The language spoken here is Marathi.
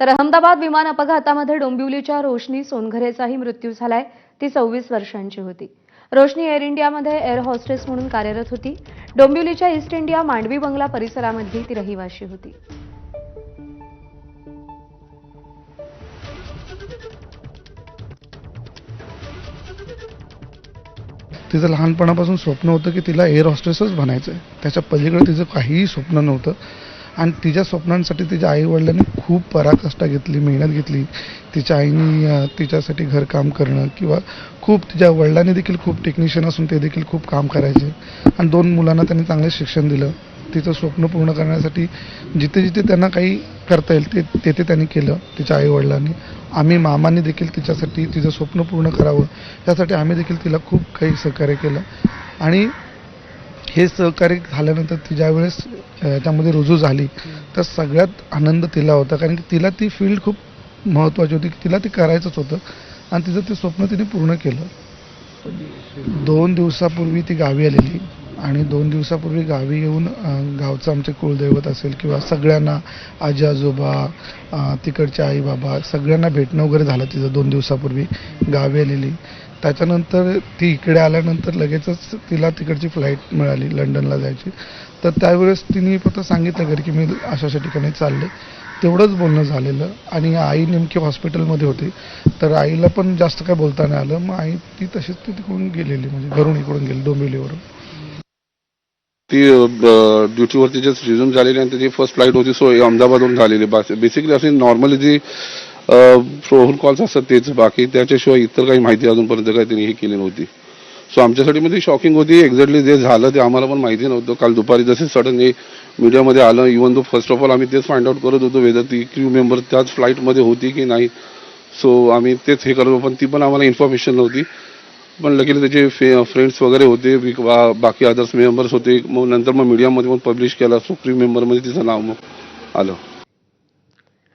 तर अहमदाबाद विमान अपघातामध्ये डोंबिवलीच्या रोशनी सोनघरेचाही मृत्यू झालाय. ती सव्वीस वर्षांची होती. रोशनी एअर इंडियामध्ये एअर हॉस्टेस म्हणून कार्यरत होती. डोंबिवलीच्या ईस्ट इंडिया मांडवी बंगला परिसरामधली ती रहिवाशी होती. तिचं लहानपणापासून स्वप्न होतं की तिला एअर हॉस्टेसच बनायचं आहे त्याच्या पलीकडे तिचं काहीही स्वप्न नव्हतं. आणि तिच्या स्वप्नांसाठी तिच्या आईवडिलांनी खूप पराकष्टा घेतली मेहनत घेतली. तिच्या आईनी तिच्यासाठी घरकाम करणं किंवा खूप तिच्या वडिलांनी देखील खूप टेक्निशियन असून ते देखील खूप काम करायचे. आणि दोन मुलांना त्यांनी चांगलं शिक्षण दिलं. तिचं स्वप्न पूर्ण करण्यासाठी जिथे जिथे त्यांना काही करता येईल ते तेथे त्यांनी केलं तिच्या आईवडिलांनी. आम्ही मामांनी देखील तिच्यासाठी तिचं स्वप्न पूर्ण करावं. त्यासाठी आम्ही देखील तिला खूप काही सहकार्य केलं. आणि हे सहकार्य झाल्यानंतर ती ज्यावेळेस अ, त्यामध्ये रुजू झाली तर सगळ्यात आनंद तिला होता. कारण की तिला ती फील्ड खूप महत्त्वाची होती की तिला ते करायचंच होतं आणि तिचं ते स्वप्न तिने पूर्ण केलं. दोन दिवसापूर्वी ती गावी आलेली आणि दोन दिवसापूर्वी गावी येऊन गावचं आमचे कुलदैवत असेल किंवा सगळ्यांना आजी आजोबा तिकडचे आई बाबा सगळ्यांना भेटणं वगैरे झालं तिचं दोन दिवसापूर्वी गावी आलेली. त्याच्यानंतर ती इकडे आल्यानंतर लगेचच तिला तिकडची फ्लाईट मिळाली लंडनला जायची. तर त्यावेळेस तिने फक्त सांगितलं घरी की मी अशा अशा ठिकाणी चालले. तेवढंच बोलणं झालेलं आणि आई नेमकी हॉस्पिटलमध्ये होती. तर आईला पण जास्त काय बोलता नाही आलं. मग आई ती तशीच ती तिकडून गेलेली म्हणजे घरून इकडून गेली डोंबिवलीवरून. ती ड्युटीवरती जे रिझ्यूम झालेली आणि त्याची फर्स्ट फ्लाईट होती सो अहमदाबादहून झालेली. बेसिकली अशी नॉर्मली जी फोन कॉल्स असतात तेच बाकी त्याच्याशिवाय इतर काही माहिती अजूनपर्यंत काही त्यांनी हे केली नव्हती. सो आमच्यासाठी मध्ये शॉकिंग होती. एक्झॅक्टली जे झालं ते आम्हाला पण माहिती नव्हतं. काल दुपारी जसे सडनली मीडियामध्ये आलं इव्हन तो फर्स्ट ऑफ ऑल आम्ही तेच फाइंड आउट करत होतो वेदर ती क्रू मेंबर त्याच फ्लाईटमध्ये होती की नाही. सो आम्ही तेच हे करत पण ती पण आम्हाला इन्फॉर्मेशन नव्हती. पण लगेच त्याचे फे फ्रेंड्स वगैरे होते बा- बाकी अदर्स मेंबर्स होते. मग नंतर मग मीडियामध्ये पण पब्लिश केला. सो क्रू मेंबरमध्ये तिचं नाव मग आलं.